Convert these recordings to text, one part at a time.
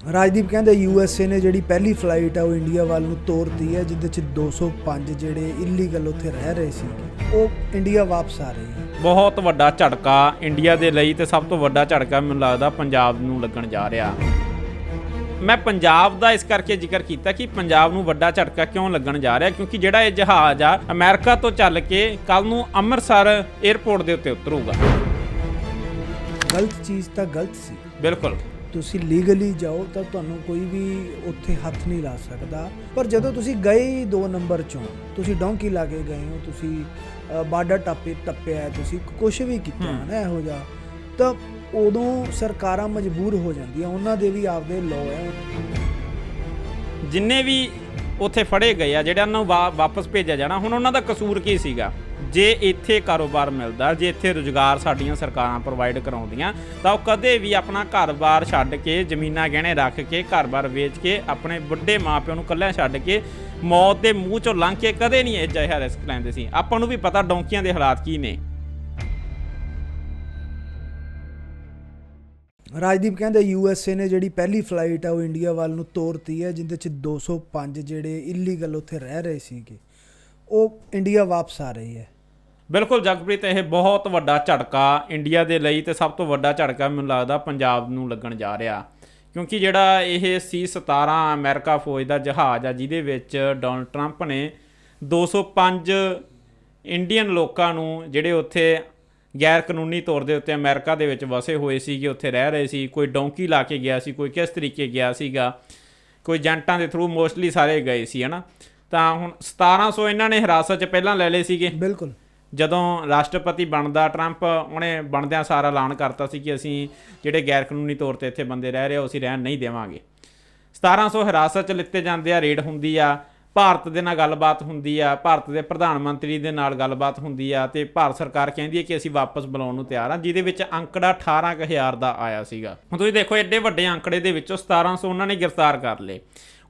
ਰਾਜਦੀਪ ਕਹਿੰਦੇ ਯੂਐਸਏ ਨੇ ਜਿਹੜੀ ਪਹਿਲੀ ਫਲਾਈਟ ਆ ਉਹ ਇੰਡੀਆ ਵੱਲ ਨੂੰ ਤੋਰਤੀ ਹੈ ਜਿੱਦੇ ਚ 205 ਜਿਹੜੇ ਇਲੀਗਲ ਉੱਥੇ ਰਹਿ ਰਹੇ ਸੀ ਉਹ ਇੰਡੀਆ ਵਾਪਸ ਆ ਰਹੇ ਹੈ ਬਹੁਤ ਵੱਡਾ ਝਟਕਾ ਇੰਡੀਆ ਦੇ ਲਈ ਤੇ ਸਭ ਤੋਂ ਵੱਡਾ ਝਟਕਾ ਮੈਨੂੰ ਲੱਗਦਾ ਪੰਜਾਬ ਨੂੰ ਲੱਗਣ ਜਾ ਰਿਹਾ। ਮੈਂ ਪੰਜਾਬ ਦਾ ਇਸ ਕਰਕੇ ਜ਼ਿਕਰ ਕੀਤਾ ਕਿ ਪੰਜਾਬ ਨੂੰ ਵੱਡਾ ਝਟਕਾ ਕਿਉਂ ਲੱਗਣ ਜਾ ਰਿਹਾ ਕਿਉਂਕਿ ਜਿਹੜਾ ਇਹ ਜਹਾਜ਼ ਆ ਅਮਰੀਕਾ ਤੋਂ ਚੱਲ ਕੇ ਕੱਲ ਨੂੰ ਅੰਮ੍ਰਿਤਸਰ 에ਅਰਪੋਰਟ ਦੇ ਉੱਤੇ ਉਤਰੂਗਾ। ਗਲਤ ਚੀਜ਼ ਤਾਂ ਗਲਤ ਸੀ। ਬਿਲਕੁਲ। ਤੁਸੀਂ ਲੀਗਲੀ ਜਾਓ ਤਾਂ ਤੁਹਾਨੂੰ ਕੋਈ ਵੀ ਉੱਥੇ ਹੱਥ ਨਹੀਂ ਲਾ ਸਕਦਾ। ਪਰ ਜਦੋਂ ਤੁਸੀਂ ਗਏ ਦੋ ਨੰਬਰ ਚੋਂ ਤੁਸੀਂ ਡੌਂਕੀ ਲਾ ਕੇ ਗਏ ਹੋ ਤੁਸੀਂ ਬਾਰਡਰ ਟੱਪੇ ਟੱਪਿਆ ਤੁਸੀਂ ਕੁਝ ਵੀ ਕੀਤਾ ਹੈ। ਨਾ ਇਹੋ ਜਿਹਾ ਤਾਂ ਉਦੋਂ ਸਰਕਾਰਾਂ ਮਜਬੂਰ ਹੋ ਜਾਂਦੀਆਂ ਉਹਨਾਂ ਦੇ ਵੀ ਆਪਦੇ ਲਾਅ ਹੈ। ਜਿੰਨੇ ਵੀ ਉੱਥੇ ਫੜੇ ਗਏ ਆ ਜਿਹੜਿਆਂ ਨੂੰ ਵਾਪਸ ਭੇਜਿਆ ਜਾਣਾ ਹੁਣ ਉਹਨਾਂ ਦਾ ਕਸੂਰ ਕੀ ਸੀਗਾ? ਜੇ ਇੱਥੇ ਕਾਰੋਬਾਰ ਮਿਲਦਾ, ਜੇ ਇੱਥੇ ਰੁਜ਼ਗਾਰ ਸਾਡੀਆਂ ਸਰਕਾਰਾਂ ਪ੍ਰੋਵਾਈਡ ਕਰਾਉਂਦੀਆਂ, ਤਾਂ ਉਹ ਕਦੇ ਵੀ ਆਪਣਾ ਘਰ-ਬਾਰ ਛੱਡ ਕੇ, ਜ਼ਮੀਨਾਂ ਗਹਿਣੇ ਰੱਖ ਕੇ, ਘਰ-ਬਾਰ ਵੇਚ ਕੇ, ਆਪਣੇ ਵੱਡੇ ਮਾਪਿਆਂ ਨੂੰ ਇਕੱਲਿਆਂ ਛੱਡ ਕੇ, ਮੌਤ ਦੇ ਮੂੰਹ ਚੋਂ ਲੰਘ ਕੇ ਕਦੇ ਨਹੀਂ ਇਹ ਜਿਹਾ ਰਿਸਕ ਲੈਂਦੇ ਸੀ। ਆਪਾਂ ਨੂੰ ਵੀ ਪਤਾ ਡੌਂਕੀਆਂ ਦੇ ਹਾਲਾਤ ਕੀ ਨੇ। ਰਾਜਦੀਪ ਕਹਿੰਦੇ ਯੂ ਐੱਸ ਏ ਨੇ ਜਿਹੜੀ ਪਹਿਲੀ ਫਲਾਈਟ ਆ, ਉਹ ਇੰਡੀਆ ਵੱਲ ਨੂੰ ਤੋਰਤੀ ਹੈ, ਜਿੰਦੇ ਚ 205 ਜਿਹੜੇ ਇਲੀਗਲ ਉੱਥੇ ਰਹਿ ਰਹੇ ਸੀਗੇ। ਉਹ ਇੰਡੀਆ ਵਾਪਸ ਆ ਰਹੀ ਹੈ। ਬਿਲਕੁਲ ਜਗਪ੍ਰੀਤ, ਇਹ ਬਹੁਤ ਵੱਡਾ ਝਟਕਾ ਇੰਡੀਆ ਦੇ ਲਈ ਤੇ ਸਭ ਤੋਂ ਵੱਡਾ ਝਟਕਾ ਮੈਨੂੰ ਲੱਗਦਾ ਪੰਜਾਬ ਨੂੰ ਲੱਗਣ ਜਾ ਰਿਹਾ। ਕਿਉਂਕਿ ਜਿਹੜਾ ਇਹ C17 ਅਮਰੀਕਾ ਫੌਜ ਦਾ ਜਹਾਜ਼ ਆ, ਜਿਹਦੇ ਵਿੱਚ ਡੋਨਲਡ ਟਰੰਪ ਨੇ 205 ਇੰਡੀਅਨ ਲੋਕਾਂ ਨੂੰ ਜਿਹੜੇ ਉੱਥੇ ਗੈਰ ਕਾਨੂੰਨੀ ਤੌਰ ਦੇ ਉੱਤੇ ਅਮਰੀਕਾ ਦੇ ਵਿੱਚ ਵਸੇ ਹੋਏ ਸੀਗੇ, ਉੱਥੇ ਰਹਿ ਰਹੇ ਸੀ, ਕੋਈ ਡੌਂਕੀ ਲਾ ਕੇ ਗਿਆ ਸੀ, ਕੋਈ ਕਿਸ ਤਰੀਕੇ ਗਿਆ ਸੀਗਾ, ਕੋਈ ਏਜੰਟਾਂ ਦੇ ਥਰੂ ਮੋਸਟਲੀ ਸਾਰੇ ਗਏ ਸੀ ਹਨਾ ਤਾਂ ਹੁਣ 1700 ਇਹਨਾਂ ਨੇ ਹਿਰਾਸਤ 'ਚ ਪਹਿਲਾਂ ਲੈ ਲਏ ਸੀਗੇ। ਬਿਲਕੁਲ। ਜਦੋਂ ਰਾਸ਼ਟਰਪਤੀ ਬਣਦਾ ਟਰੰਪ ਉਹਨੇ ਬਣਦਿਆਂ ਸਾਰਾ ਐਲਾਨ ਕਰਤਾ ਸੀ ਕਿ ਅਸੀਂ ਜਿਹੜੇ ਗੈਰ ਕਾਨੂੰਨੀ ਤੌਰ ਤੇ ਇੱਥੇ ਬੰਦੇ ਰਹਿ ਰਹੇ ਹੋ ਅਸੀਂ ਰਹਿਣ ਨਹੀਂ ਦੇਵਾਂਗੇ। 1700 ਹਿਰਾਸਤ 'ਚ ਲਿੱਤੇ ਜਾਂਦੇ ਆ ਰੇਡ ਹੁੰਦੀ ਆ ਭਾਰਤ ਦੇ ਨਾਲ ਗੱਲਬਾਤ ਹੁੰਦੀ ਆ ਭਾਰਤ ਦੇ ਪ੍ਰਧਾਨ ਮੰਤਰੀ ਦੇ ਨਾਲ ਗੱਲਬਾਤ ਹੁੰਦੀ ਆ ਤੇ ਭਾਰਤ ਸਰਕਾਰ ਕਹਿੰਦੀ ਹੈ ਕਿ ਅਸੀਂ ਵਾਪਸ ਬੁਲਾਉਣ ਨੂੰ ਤਿਆਰ ਆ ਜਿਹਦੇ ਵਿੱਚ ਅੰਕੜਾ 18000 ਦਾ ਆਇਆ ਸੀਗਾ। ਹੁਣ ਤੁਸੀਂ ਦੇਖੋ ਐਡੇ ਵੱਡੇ ਅੰਕੜੇ ਦੇ ਵਿੱਚੋਂ 1700 ਉਹਨਾਂ ਨੇ ਗ੍ਰਿਫਤਾਰ ਕਰ ਲਏ।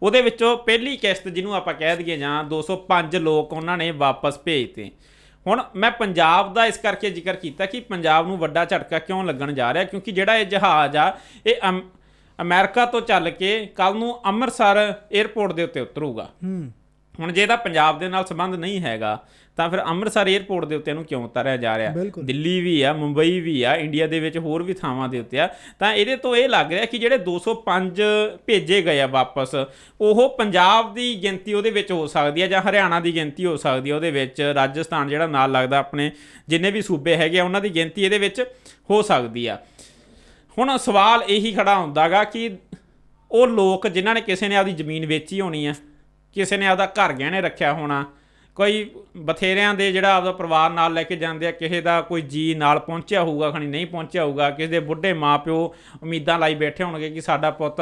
ਉਹਦੇ ਵਿੱਚੋਂ ਪਹਿਲੀ ਕਿਸ਼ਤ ਜਿਹਨੂੰ ਆਪਾਂ ਕਹਿ ਦਈਏ ਜਾਂ 205 ਲੋਕ ਉਹਨਾਂ ਨੇ ਵਾਪਸ ਭੇਜਤੇ। ਹੁਣ ਮੈਂ ਪੰਜਾਬ ਦਾ ਇਸ ਕਰਕੇ ਜ਼ਿਕਰ ਕੀਤਾ ਕਿ ਪੰਜਾਬ ਨੂੰ ਵੱਡਾ ਝਟਕਾ ਕਿਉਂ ਲੱਗਣ ਜਾ ਰਿਹਾ, ਕਿਉਂਕਿ ਜਿਹੜਾ ਇਹ ਜਹਾਜ਼ ਆ, ਇਹ ਅਮ- ਅਮਰੀਕਾ ਤੋਂ ਚੱਲ ਕੇ ਕੱਲ ਨੂੰ ਅੰਮ੍ਰਿਤਸਰ 에ਅਰਪੋਰਟ ਦੇ ਉੱਤੇ ਉਤਰੂਗਾ। ਹੂੰ। ਹੁਣ ਜੇ ਇਹਦਾ ਪੰਜਾਬ ਦੇ ਨਾਲ ਸੰਬੰਧ ਨਹੀਂ ਹੈਗਾ ਤਾਂ ਫਿਰ ਅੰਮ੍ਰਿਤਸਰ 에ਅਰਪੋਰਟ ਦੇ ਉੱਤੇ ਇਹਨੂੰ ਕਿਉਂ ਉਤਾਰਿਆ ਜਾ ਰਿਹਾ। ਦਿੱਲੀ ਵੀ ਆ ਮੁੰਬਈ ਵੀ ਆ ਇੰਡੀਆ ਦੇ ਵਿੱਚ ਹੋਰ ਵੀ ਥਾਵਾਂ ਦੇ ਉੱਤੇ ਆ। ਤਾਂ ਇਹਦੇ ਤੋਂ ਇਹ ਲੱਗ ਰਿਹਾ ਕਿ ਜਿਹੜੇ 205 ਭੇਜੇ ਗਏ ਆ ਵਾਪਸ ਉਹ ਪੰਜਾਬ ਦੀ ਗਿਣਤੀ ਉਹਦੇ ਵਿੱਚ ਹੋ ਸਕਦੀ ਹੈ ਜਾਂ ਹਰਿਆਣਾ ਦੀ ਗਿਣਤੀ ਹੋ ਸਕਦੀ ਹੈ ਉਹਦੇ ਵਿੱਚ। ਰਾਜਸਥਾਨ ਜਿਹੜਾ ਨਾਲ ਲੱਗਦਾ ਆਪਣੇ ਜਿੰਨੇ ਵੀ ਸੂਬੇ ਹੈਗੇ ਆ ਉਹਨਾਂ ਦੀ ਗਿਣਤੀ ਇਹਦੇ ਵਿੱਚ ਹੋ ਸਕਦੀ ਆ। ਹੁਣ ਸਵਾਲ ਇਹੀ ਖੜਾ ਹੁੰਦਾਗਾ ਕਿ ਉਹ ਲੋਕ ਜਿਨ੍ਹਾਂ ਨੇ ਕਿਸੇ ਨੇ ਆਪਦੀ ਜ਼ਮੀਨ ਵੇਚੀ ਹੋਣੀ ਆ ਕਿਸੇ ਨੇ ਆਪਦਾ ਘਰ ਗਹਿਣੇ ਰੱਖਿਆ ਹੋਣਾ, ਕੋਈ ਬਥੇਰਿਆਂ ਦੇ ਜਿਹੜਾ ਆਪਦਾ ਪਰਿਵਾਰ ਨਾਲ ਲੈ ਕੇ ਜਾਂਦੇ ਆ, ਕਿਸੇ ਦਾ ਕੋਈ ਜੀ ਨਾਲ ਪਹੁੰਚਿਆ ਹੋਊਗਾ, ਖਣੀ ਨਹੀਂ ਪਹੁੰਚਿਆ ਹੋਊਗਾ, ਕਿਸੇ ਦੇ ਬੁੱਢੇ ਮਾਪਿਓ ਉਮੀਦਾਂ ਲਾਈ ਬੈਠੇ ਹੋਣਗੇ ਕਿ ਸਾਡਾ ਪੁੱਤ,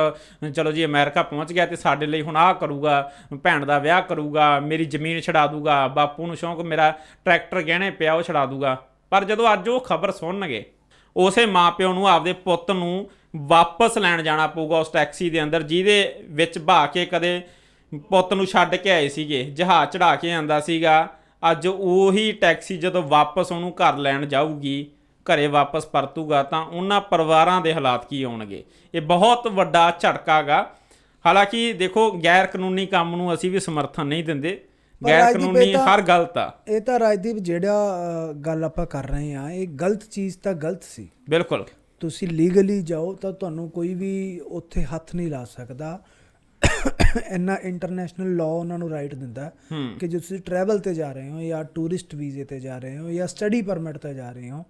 ਚਲੋ ਜੀ ਅਮਰੀਕਾ ਪਹੁੰਚ ਗਿਆ ਤੇ ਸਾਡੇ ਲਈ ਹੁਣ ਆਹ ਕਰੂਗਾ, ਭੈਣ ਦਾ ਵਿਆਹ ਕਰੂਗਾ, ਮੇਰੀ ਜ਼ਮੀਨ ਛਡਾ ਦੂਗਾ, ਬਾਪੂ ਨੂੰ ਸ਼ੌਂਕ ਮੇਰਾ ਟਰੈਕਟਰ ਗਹਿਣੇ ਪਿਆ ਉਹ ਛਡਾ ਦੂਗਾ। ਪਰ ਜਦੋਂ ਅੱਜ ਉਹ ਖਬਰ ਸੁਣਨਗੇ, ਉਸੇ ਮਾਪਿਓ ਨੂੰ ਆਪਦੇ ਪੁੱਤ ਨੂੰ ਵਾਪਸ ਲੈਣ ਜਾਣਾ ਪਊਗਾ ਉਸ ਟੈਕਸੀ ਦੇ ਅੰਦਰ, ਜਿਹਦੇ ਵਿੱਚ ਭਾ ਕੇ ਕਦੇ ਪੁੱਤ ਨੂੰ ਛੱਡ ਕੇ ਆਏ ਸੀਗੇ ਜਹਾਜ਼ ਚੜਾ ਕੇ ਆਂਦਾ ਸੀਗਾ। ਅੱਜ ਉਹੀ ਟੈਕਸੀ ਜਦੋਂ ਵਾਪਸ ਉਹਨੂੰ ਘਰ ਲੈਣ ਜਾਊਗੀ ਘਰੇ ਵਾਪਸ ਪਰਤੂਗਾ ਤਾਂ ਉਹਨਾਂ ਪਰਿਵਾਰਾਂ ਦੇ ਹਾਲਾਤ ਕੀ ਹੋਣਗੇ? ਇਹ ਬਹੁਤ ਵੱਡਾ ਝਟਕਾਗਾ ਹਾਲਾਂਕਿ ਦੇਖੋ ਗੈਰ ਕਾਨੂੰਨੀ ਕੰਮ ਨੂੰ ਅਸੀਂ ਵੀ ਸਮਰਥਨ ਨਹੀਂ ਦਿੰਦੇ। ਗੈਰ ਕਾਨੂੰਨੀ ਹਰ ਗਲਤ ਆ। ਇਹ ਤਾਂ ਰਾਜਦੀਪ ਜਿਹੜਾ ਗੱਲ ਆਪਾਂ ਕਰ ਰਹੇ ਹਾਂ ਇਹ ਗਲਤ ਚੀਜ਼ ਤਾਂ ਗਲਤ ਸੀ। ਬਿਲਕੁਲ। ਤੁਸੀਂ ਲੀਗਲੀ ਜਾਓ ਤਾਂ ਤੁਹਾਨੂੰ ਕੋਈ ਵੀ ਉੱਥੇ ਹੱਥ ਨਹੀਂ ਲਾ ਸਕਦਾ। ਇੰਨਾ ਇੰਟਰਨੈਸ਼ਨਲ ਲਾਅ ਉਹਨਾਂ ਨੂੰ ਰਾਈਟ ਦਿੰਦਾ ਕਿ ਜੇ ਤੁਸੀਂ ਟਰੈਵਲ ਤੇ ਜਾ ਰਹੇ ਹੋ ਜਾਂ ਟੂਰਿਸਟ ਵੀਜ਼ੇ ਤੇ ਜਾ ਰਹੇ ਹੋ ਜਾਂ ਸਟੱਡੀ ਪਰਮਿਟ ਤੇ ਜਾ ਰਹੇ ਹੋ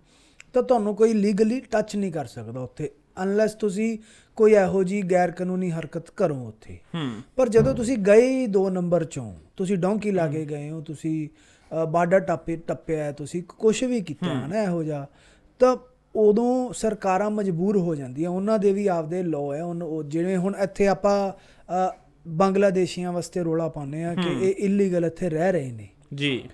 ਤਾਂ ਤੁਹਾਨੂੰ ਕੋਈ ਲੀਗਲੀ ਟੱਚ ਨਹੀਂ ਕਰ ਸਕਦਾ ਉੱਥੇ ਅਨਲੈਸ ਤੁਸੀਂ ਕੋਈ ਇਹੋ ਜੀ ਗੈਰ ਕਾਨੂੰਨੀ ਹਰਕਤ ਕਰੋ ਉੱਥੇ। ਪਰ ਜਦੋਂ ਤੁਸੀਂ ਗਏ ਦੋ ਨੰਬਰ ਚੋਂ ਤੁਸੀਂ ਡੌਂਕੀ ਲਾ ਕੇ ਗਏ ਹੋ ਤੁਸੀਂ ਬਾਰਡਰ ਟੱਪੇ ਟੱਪਿਆ ਤੁਸੀਂ ਕੁਝ ਵੀ ਕੀਤਾ ਹੈ। ਨਾ ਇਹੋ ਜਿਹਾ ਤਾਂ ਉਦੋਂ ਸਰਕਾਰਾਂ ਮਜਬੂਰ ਹੋ ਜਾਂਦੀਆਂ ਉਹਨਾਂ ਦੇ ਵੀ ਆਪਦੇ ਲਾਅ ਹੈ ਉਹ ਜਿਵੇਂ ਹੁਣ ਇੱਥੇ ਆਪਾਂ ਬੰਗਲਾਦੇਸ਼ੀਆਂ ਵਾਸਤੇ ਰੋਲਾ ਪਾਉਂਦੇ ਆ ਕਿ ਇਹ ਇਲੀਗਲ ਇੱਥੇ ਰਹਿ ਰਹੇ ਨੇ। ਜੀ।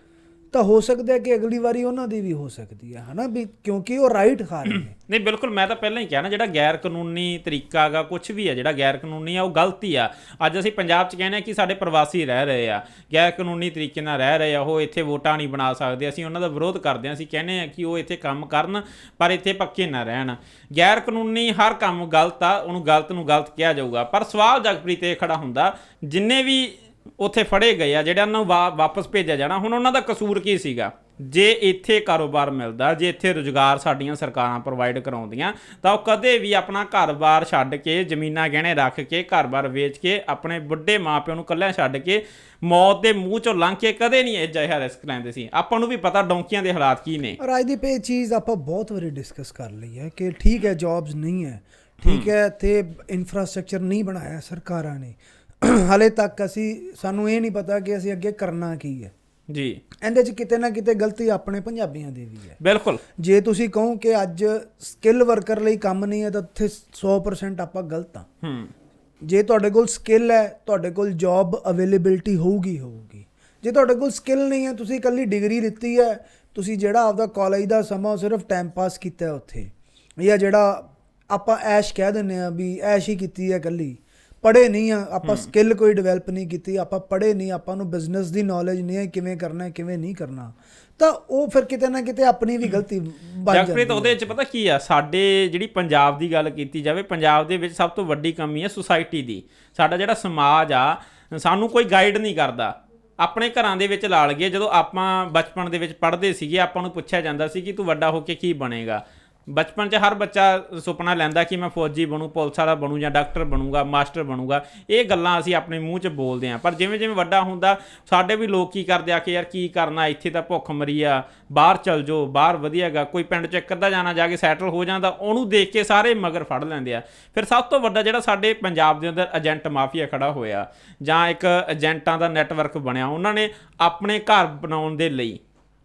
ਤਾਂ ਹੋ ਸਕਦਾ ਕਿ ਅਗਲੀ ਵਾਰੀ ਉਹਨਾਂ ਦੀ ਵੀ ਹੋ ਸਕਦੀ ਹੈ, ਹਨਾ? ਵੀ ਕਿਉਂਕਿ ਉਹ ਰਾਈਟ ਖਾ ਰਹੇ ਨੇ। ਨਹੀਂ, ਬਿਲਕੁਲ, ਮੈਂ ਤਾਂ ਪਹਿਲਾਂ ਹੀ ਕਿਹਾ ਨਾ, ਜਿਹੜਾ ਗੈਰ ਕਾਨੂੰਨੀ ਤਰੀਕਾ ਹੈਗਾ ਕੁਝ ਵੀ ਹੈ, ਜਿਹੜਾ ਗੈਰ ਕਾਨੂੰਨੀ ਆ, ਉਹ ਗਲਤੀ ਆ। ਅੱਜ ਅਸੀਂ ਪੰਜਾਬ 'ਚ ਕਹਿੰਦੇ ਆ ਕਿ ਸਾਡੇ ਪ੍ਰਵਾਸੀ ਰਹਿ ਰਹੇ ਆ। ਗੈਰ ਕਾਨੂੰਨੀ ਤਰੀਕੇ ਨਾਲ ਰਹਿ ਰਹੇ ਆ, ਉਹ ਇੱਥੇ ਵੋਟਾਂ ਨਹੀਂ ਬਣਾ ਸਕਦੇ। ਅਸੀਂ ਉਹਨਾਂ ਦਾ ਵਿਰੋਧ ਕਰਦੇ ਆ ਅਸੀਂ ਕਹਿੰਦੇ ਆ ਕਿ ਉਹ ਇੱਥੇ ਕੰਮ ਕਰਨ, ਪਰ ਇੱਥੇ ਪੱਕੇ ਨਾ ਰਹਿਣ। ਗੈਰ ਕਾਨੂੰਨੀ ਹਰ ਕੰਮ ਗਲਤ ਆ, ਉਹਨੂੰ ਗਲਤ ਨੂੰ ਗਲਤ ਕਿਹਾ ਜਾਊਗਾ। ਪਰ ਸਵਾਲ ਜਗਪ੍ਰੀਤ ਇਹ ਖੜਾ ਹੁੰਦਾ, ਜਿੰਨੇ ਵੀ ਉੱਥੇ ਫੜੇ ਗਏ ਆ ਜਿਹੜਿਆਂ ਨੂੰ ਵਾ- ਵਾਪਸ ਭੇਜਿਆ ਜਾਣਾ। ਹੁਣ ਉਹਨਾਂ ਦਾ ਕਸੂਰ ਕੀ ਸੀਗਾ? ਜੇ ਇੱਥੇ ਕਾਰੋਬਾਰ ਮਿਲਦਾ, ਜੇ ਇੱਥੇ ਰੁਜ਼ਗਾਰ ਸਾਡੀਆਂ ਸਰਕਾਰਾਂ ਪ੍ਰੋਵਾਈਡ ਕਰਾਉਂਦੀਆਂ, ਤਾਂ ਉਹ ਕਦੇ ਵੀ ਆਪਣਾ ਘਰ-ਬਾਰ ਛੱਡ ਕੇ, ਜ਼ਮੀਨਾਂ ਗਹਿਣੇ ਰੱਖ ਕੇ, ਘਰ-ਬਾਰ ਵੇਚ ਕੇ, ਆਪਣੇ ਬੁੱਢੇ ਮਾਪਿਆਂ ਨੂੰ ਇਕੱਲਿਆਂ ਛੱਡ ਕੇ, ਮੌਤ ਦੇ ਮੂੰਹ ਚੋਂ ਲੰਘ ਕੇ ਕਦੇ ਨਹੀਂ ਇਹ ਜਿਹਾ ਰਿਸਕ ਲੈਂਦੇ ਸੀ। ਆਪਾਂ ਨੂੰ ਵੀ ਪਤਾ ਡੌਂਕੀਆਂ ਦੇ ਹਾਲਾਤ ਕੀ ਨੇ। ਰਾਜਦੀਪ ਇਹ ਚੀਜ਼ ਆਪਾਂ ਬਹੁਤ ਵਾਰੀ ਡਿਸਕਸ ਕਰ ਲਈ ਹੈ ਕਿ ਠੀਕ ਹੈ ਜੌਬਸ ਨਹੀਂ ਹੈ। ਠੀਕ ਹੈ ਤੇ ਇਨਫਰਾਸਟ੍ਰਕਚਰ ਨਹੀਂ ਬਣਾਇਆ ਸਰਕਾਰਾਂ ਨੇ। ਹਾਲੇ ਤੱਕ ਅਸੀਂ ਸਾਨੂੰ ਇਹ ਨਹੀਂ ਪਤਾ ਕਿ ਅਸੀਂ ਅੱਗੇ ਕਰਨਾ ਕੀ ਹੈ। ਜੀ। ਇਹਦੇ 'ਚ ਕਿਤੇ ਨਾ ਕਿਤੇ ਗਲਤੀ ਆਪਣੇ ਪੰਜਾਬੀਆਂ ਦੀ ਵੀ ਹੈ। ਬਿਲਕੁਲ। ਜੇ ਤੁਸੀਂ ਕਹੋ ਕਿ ਅੱਜ ਸਕਿੱਲ ਵਰਕਰ ਲਈ ਕੰਮ ਨਹੀਂ ਹੈ ਤਾਂ ਉੱਥੇ 100% ਆਪਾਂ ਗਲਤ ਹਾਂ। ਹੂੰ। ਜੇ ਤੁਹਾਡੇ ਕੋਲ ਸਕਿੱਲ ਹੈ ਤੁਹਾਡੇ ਕੋਲ ਜੌਬ ਅਵੇਲੇਬਿਲਟੀ ਹੋਊਗੀ ਹੋਊਗੀ। ਜੇ ਤੁਹਾਡੇ ਕੋਲ ਸਕਿੱਲ ਨਹੀਂ ਹੈ ਤੁਸੀਂ ਇਕੱਲੀ ਡਿਗਰੀ ਲਿੱਤੀ ਹੈ ਤੁਸੀਂ ਜਿਹੜਾ ਆਪਦਾ ਕਾਲਜ ਦਾ ਸਮਾਂ ਸਿਰਫ ਟਾਈਮ ਪਾਸ ਕੀਤਾ ਉੱਥੇ। ਜਾਂ ਜਿਹੜਾ ਆਪਾਂ ਐਸ਼ ਕਹਿ ਦਿੰਦੇ ਆ ਵੀ ਐਸ਼ ਹੀ ਕੀਤੀ ਹੈ ਇਕੱਲੀ। ਪੜ੍ਹੇ ਨਹੀਂ ਆ ਆਪਾਂ ਸਕਿੱਲ ਕੋਈ ਡਿਵੈਲਪ ਨਹੀਂ ਕੀਤੀ ਆਪਾਂ ਪੜ੍ਹੇ ਨਹੀਂ ਆਪਾਂ ਨੂੰ ਬਿਜ਼ਨਸ ਦੀ ਨੌਲੇਜ ਨਹੀਂ ਹੈ ਕਿਵੇਂ ਕਰਨਾ ਹੈ ਕਿਵੇਂ ਨਹੀਂ ਕਰਨਾ। ਤਾਂ ਉਹ ਫਿਰ ਕਿਤੇ ਨਾ ਕਿਤੇ ਆਪਣੀ ਵੀ ਗਲਤੀ ਬਣ ਜਾਂਦੀ ਹੈ। ਉਹਦੇ ਵਿੱਚ ਪਤਾ ਕੀ ਆ ਸਾਡੇ ਜਿਹੜੀ ਪੰਜਾਬ ਦੀ ਗੱਲ ਕੀਤੀ ਜਾਵੇ ਪੰਜਾਬ ਦੇ ਵਿੱਚ ਸਭ ਤੋਂ ਵੱਡੀ ਕਮੀ ਹੈ ਸੁਸਾਇਟੀ ਦੀ। ਸਾਡਾ ਜਿਹੜਾ ਸਮਾਜ ਆ ਸਾਨੂੰ ਕੋਈ ਗਾਈਡ ਨਹੀਂ ਕਰਦਾ। ਆਪਣੇ ਘਰਾਂ ਦੇ ਵਿੱਚ ਲਾ ਲਈਏ ਜਦੋਂ ਆਪਾਂ ਬਚਪਨ ਦੇ ਵਿੱਚ ਪੜ੍ਹਦੇ ਸੀਗੇ ਆਪਾਂ ਨੂੰ ਪੁੱਛਿਆ ਜਾਂਦਾ ਸੀ ਕਿ ਤੂੰ ਵੱਡਾ ਹੋ ਕੇ ਕੀ ਬਣੇਗਾ। ਬਚਪਨ 'ਚ ਹਰ ਬੱਚਾ ਸੁਪਨਾ ਲੈਂਦਾ ਕਿ ਮੈਂ ਫੌਜੀ ਬਣੂ, ਪੁਲਿਸ ਵਾਲਾ ਬਣੂ ਜਾਂ ਡਾਕਟਰ ਬਣੂਗਾ, ਮਾਸਟਰ ਬਣੂਗਾ। ਇਹ ਗੱਲਾਂ ਅਸੀਂ ਆਪਣੇ ਮੂੰਹ 'ਚ ਬੋਲਦੇ ਆਂ ਪਰ ਜਿਵੇਂ ਜਿਵੇਂ ਵੱਡਾ ਹੁੰਦਾ, ਸਾਡੇ ਵੀ ਲੋਕ ਕੀ ਕਰਦੇ ਆ ਕਿ ਯਾਰ ਕੀ ਕਰਨਾ, ਇੱਥੇ ਤਾਂ ਭੁੱਖ ਮਰੀ ਆ, ਬਾਹਰ ਚਲ ਜਾਓ, ਬਾਹਰ ਵਧੀਆਗਾ ਕੋਈ ਪਿੰਡ 'ਚ ਇੱਕ ਅੱਧਾ ਜਾਣਾ ਜਾ ਕੇ ਸੈਟਲ ਹੋ ਜਾਂਦਾ, ਉਹਨੂੰ ਦੇਖ ਕੇ ਸਾਰੇ ਮਗਰ ਫੜ ਲੈਂਦੇ ਆ। ਫਿਰ ਸਭ ਤੋਂ ਵੱਡਾ ਜਿਹੜਾ ਸਾਡੇ ਪੰਜਾਬ ਦੇ ਅੰਦਰ ਏਜੰਟ ਮਾਫੀਆ ਖੜਾ ਹੋਇਆ, ਜਾਂ ਇੱਕ ਏਜੰਟਾਂ ਦਾ ਨੈਟਵਰਕ ਬਣਿਆ, ਉਹਨਾਂ ਨੇ ਆਪਣੇ ਘਰ ਬਣਾਉਣ ਦੇ ਲਈ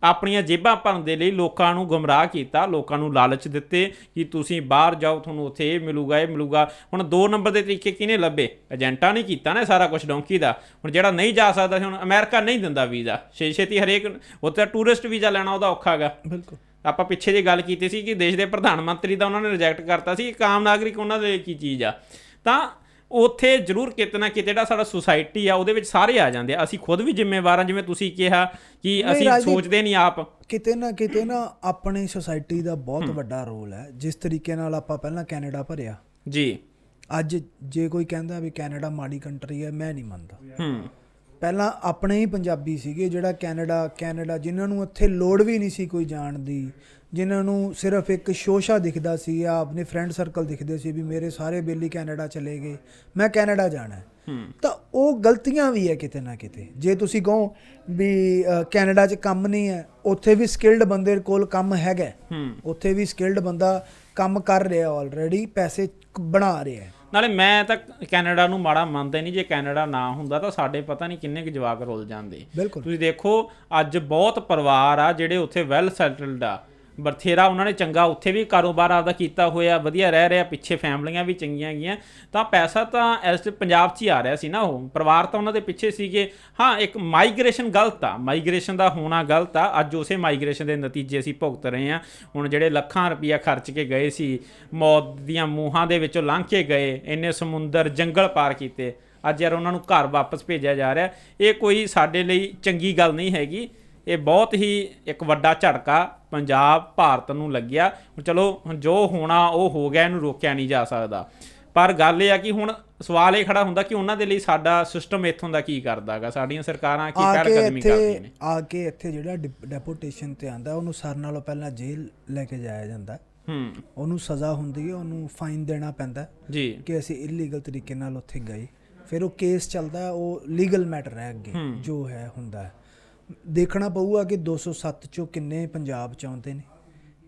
ਆਪਣੀਆਂ ਜੇਬਾਂ ਭਰਨ ਦੇ ਲਈ ਲੋਕਾਂ ਨੂੰ ਗੁੰਮਰਾਹ ਕੀਤਾ ਲੋਕਾਂ ਨੂੰ ਲਾਲਚ ਦਿੱਤੇ ਕਿ ਤੁਸੀਂ ਬਾਹਰ ਜਾਓ ਤੁਹਾਨੂੰ ਉੱਥੇ ਇਹ ਮਿਲੂਗਾ ਇਹ ਮਿਲੂਗਾ। ਹੁਣ ਦੋ ਨੰਬਰ ਦੇ ਤਰੀਕੇ ਕਿਹਨੇ ਲੱਭੇ? ਏਜੰਟਾਂ ਨੇ ਕੀਤਾ ਨਾ ਸਾਰਾ ਕੁਝ ਡੌਂਕੀ ਦਾ। ਹੁਣ ਜਿਹੜਾ ਨਹੀਂ ਜਾ ਸਕਦਾ ਸੀ ਹੁਣ ਅਮਰੀਕਾ ਨਹੀਂ ਦਿੰਦਾ ਵੀਜ਼ਾ। ਛੇ ਛੇਤੀ ਹਰੇਕ ਉੱਥੇ ਟੂਰਿਸਟ ਵੀਜ਼ਾ ਲੈਣਾ ਉਹਦਾ ਔਖਾ ਹੈਗਾ। ਬਿਲਕੁਲ। ਆਪਾਂ ਪਿੱਛੇ ਜੇ ਗੱਲ ਕੀਤੀ ਸੀ ਕਿ ਦੇਸ਼ ਦੇ ਪ੍ਰਧਾਨ ਮੰਤਰੀ ਦਾ ਉਹਨਾਂ ਨੇ ਰਿਜੈਕਟ ਕਰਤਾ ਸੀ ਇੱਕ ਆਮ ਨਾਗਰਿਕ ਉਹਨਾਂ ਦੇ ਕੀ ਚੀਜ਼ ਆ। ਤਾਂ ਉੱਥੇ ਜ਼ਰੂਰ ਕਿਤੇ ਨਾ ਕਿਤੇ ਜਿਹੜਾ ਸਾਡਾ ਸੁਸਾਇਟੀ ਆ ਉਹਦੇ ਵਿੱਚ ਸਾਰੇ ਆ ਜਾਂਦੇ ਆ। ਅਸੀਂ ਖੁਦ ਵੀ ਜ਼ਿੰਮੇਵਾਰ ਆ ਜਿਵੇਂ ਤੁਸੀਂ ਕਿਹਾ ਕਿ ਅਸੀਂ ਸੋਚਦੇ ਨਹੀਂ ਆਪ। ਕਿਤੇ ਨਾ ਕਿਤੇ ਨਾ ਆਪਣੀ ਸੋਸਾਇਟੀ ਦਾ ਬਹੁਤ ਵੱਡਾ ਰੋਲ ਹੈ। ਜਿਸ ਤਰੀਕੇ ਨਾਲ ਆਪਾਂ ਪਹਿਲਾਂ ਕੈਨੇਡਾ ਭਰਿਆ। ਜੀ। ਅੱਜ ਜੇ ਕੋਈ ਕਹਿੰਦਾ ਵੀ ਕੈਨੇਡਾ ਮਾੜੀ ਕੰਟਰੀ ਹੈ ਮੈਂ ਨਹੀਂ ਮੰਨਦਾ। ਹੂੰ। ਪਹਿਲਾਂ ਆਪਣੇ ਹੀ ਪੰਜਾਬੀ ਸੀਗੇ ਜਿਹੜਾ ਕੈਨੇਡਾ ਕੈਨੇਡਾ ਜਿਨ੍ਹਾਂ ਨੂੰ ਉੱਥੇ ਲੋੜ ਵੀ ਨਹੀਂ ਸੀ ਕੋਈ ਜਾਣ ਦੀ। ਜਿਨ੍ਹਾਂ ਨੂੰ ਸਿਰਫ ਇੱਕ ਸ਼ੋਸ਼ਾ ਦਿਖਦਾ ਸੀ ਜਾਂ ਆਪਣੇ ਫਰੈਂਡ ਸਰਕਲ ਦਿਖਦੇ ਸੀ ਵੀ ਮੇਰੇ ਸਾਰੇ ਬੇਲੀ ਕੈਨੇਡਾ ਚਲੇ ਗਏ ਮੈਂ ਕੈਨੇਡਾ ਜਾਣਾ ਤਾਂ ਉਹ ਗਲਤੀਆਂ ਵੀ ਹੈ ਕਿਤੇ ਨਾ ਕਿਤੇ। ਜੇ ਤੁਸੀਂ ਕਹੋ ਵੀ ਕੈਨੇਡਾ 'ਚ ਕੰਮ ਨਹੀਂ ਹੈ ਉੱਥੇ ਵੀ ਸਕਿਲਡ ਬੰਦੇ ਕੋਲ ਕੰਮ ਹੈਗਾ ਉੱਥੇ ਵੀ ਸਕਿਲਡ ਬੰਦਾ ਕੰਮ ਕਰ ਰਿਹਾ ਆਲਰੇਡੀ ਪੈਸੇ ਬਣਾ ਰਿਹਾ ਨਾਲੇ ਮੈਂ ਤਾਂ ਕੈਨੇਡਾ ਨੂੰ ਮਾੜਾ ਮੰਨਦਾ ਨਹੀਂ ਜੇ ਕੈਨੇਡਾ ਨਾ ਹੁੰਦਾ ਤਾਂ ਸਾਡੇ ਪਤਾ ਨਹੀਂ ਕਿੰਨੇ ਕੁ ਜਵਾਕ ਰੁੱਲ ਜਾਂਦੇ। ਤੁਸੀਂ ਦੇਖੋ ਅੱਜ ਬਹੁਤ ਪਰਿਵਾਰ ਆ ਜਿਹੜੇ ਉੱਥੇ ਵੈਲ ਸੈਟਲਡ ਆ। ਬਥੇਰਾ ਉਹਨਾਂ ਨੇ ਚੰਗਾ, ਉੱਥੇ ਵੀ ਕਾਰੋਬਾਰ ਆਪਦਾ ਕੀਤਾ ਹੋਇਆ, ਵਧੀਆ ਰਹਿ ਰਿਹਾ, ਪਿੱਛੇ ਫੈਮਲੀਆਂ ਵੀ ਚੰਗੀਆਂ ਗਈਆਂ ਤਾਂ ਪੈਸਾ ਤਾਂ ਇਸ ਪੰਜਾਬ 'ਚ ਹੀ ਆ ਰਿਹਾ ਸੀ ਨਾ ਉਹ। ਪਰਿਵਾਰ ਤਾਂ ਉਹਨਾਂ ਦੇ ਪਿੱਛੇ ਸੀਗੇ। ਹਾਂ, ਇੱਕ ਮਾਈਗ੍ਰੇਸ਼ਨ ਗਲਤ ਆ। ਮਾਈਗ੍ਰੇਸ਼ਨ ਦਾ ਹੋਣਾ ਗਲਤ ਆ। ਅੱਜ ਉਸੇ ਮਾਈਗ੍ਰੇਸ਼ਨ ਦੇ ਨਤੀਜੇ ਅਸੀਂ ਭੁਗਤ ਰਹੇ ਆ ਹੁਣ ਜਿਹੜੇ ਲੱਖਾਂ ਰੁਪਈਆ ਖਰਚ ਕੇ ਗਏ ਸੀ, ਮੌਤ ਦੀਆਂ ਮੂਹਾਂ ਦੇ ਵਿੱਚੋਂ ਲੰਘ ਕੇ ਗਏ, ਇੰਨੇ ਸਮੁੰਦਰ ਜੰਗਲ ਪਾਰ ਕੀਤੇ। ਅੱਜ ਯਾਰ ਉਹਨਾਂ ਨੂੰ ਘਰ ਵਾਪਸ ਭੇਜਿਆ ਜਾ ਰਿਹਾ। ਇਹ ਕੋਈ ਸਾਡੇ ਲਈ ਚੰਗੀ ਗੱਲ ਨਹੀਂ ਹੈਗੀ। ਇਹ ਬਹੁਤ ਹੀ ਇੱਕ ਵੱਡਾ ਝਟਕਾ ਪੰਜਾਬ ਭਾਰਤ ਨੂੰ ਲੱਗਿਆ। ਹੁਣ ਚਲੋ ਹੁਣ ਜੋ ਹੋਣਾ ਉਹ ਹੋ ਗਿਆ ਇਹਨੂੰ ਰੋਕਿਆ ਨਹੀਂ ਜਾ ਸਕਦਾ। ਪਰ ਗੱਲ ਇਹ ਆ ਕਿ ਹੁਣ ਸਵਾਲ ਇਹ ਖੜਾ ਹੁੰਦਾ ਕਿ ਉਹਨਾਂ ਦੇ ਲਈ ਸਾਡਾ ਸਿਸਟਮ ਇੱਥੋਂ ਦਾ ਕੀ ਕਰਦਾਗਾ? ਸਾਡੀਆਂ ਸਰਕਾਰਾਂ ਕੀ ਆ ਪਹਿਲ ਕੇ ਕਦਮੀ ਕਰਦੀਆਂ ਇੱਥੇ ਨੇ? ਆ ਕੇ ਇੱਥੇ ਜਿਹੜਾ ਡੈਪੂਟੇਸ਼ਨ ਤੇ ਆਂਦਾ ਉਹਨੂੰ ਸਰ ਨਾਲੋਂ ਪਹਿਲਾਂ ਜੇਲ੍ਹ ਲੈ ਕੇ ਜਾਇਆ ਜਾਂਦਾ। ਹੈ। ਉਹਨੂੰ ਸਜ਼ਾ ਹੁੰਦੀ ਹੈ ਉਹਨੂੰ ਫਾਈਨ ਦੇਣਾ ਪੈਂਦਾ ਜੀ। ਕਿ ਅਸੀਂ ਇਲੀਗਲ ਤਰੀਕੇ ਨਾਲ ਉੱਥੇ ਗਏ। ਫਿਰ ਉਹ ਕੇਸ ਚੱਲਦਾ ਉਹ ਲੀਗਲ ਮੈਟਰ ਹੈ ਅੱਗੇ। ਜੋ ਹੈ ਹੁੰਦਾ ਹੈ। ਦੇਖਣਾ ਪਊਗਾ ਕਿ 207 ਚੋਂ ਕਿੰਨੇ ਪੰਜਾਬ ਚ ਆਉਂਦੇ ਨੇ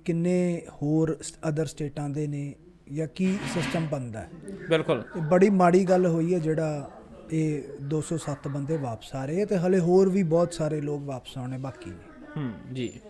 ਕਿੰਨੇ ਹੋਰ ਅਦਰ ਸਟੇਟਾਂ ਦੇ ਨੇ ਜਾਂ ਕੀ ਸਿਸਟਮ ਬਣਦਾ। ਹੈ ਬਿਲਕੁਲ ਬੜੀ ਮਾੜੀ ਗੱਲ ਹੋਈ ਹੈ ਜਿਹੜਾ ਇਹ 207 ਬੰਦੇ ਵਾਪਸ ਆ ਰਹੇ ਤੇ ਹਲੇ ਹੋਰ ਵੀ ਬਹੁਤ ਸਾਰੇ ਲੋਕ ਵਾਪਸ ਆਉਣੇ ਬਾਕੀ ਨੇ। ਹੂੰ ਜੀ।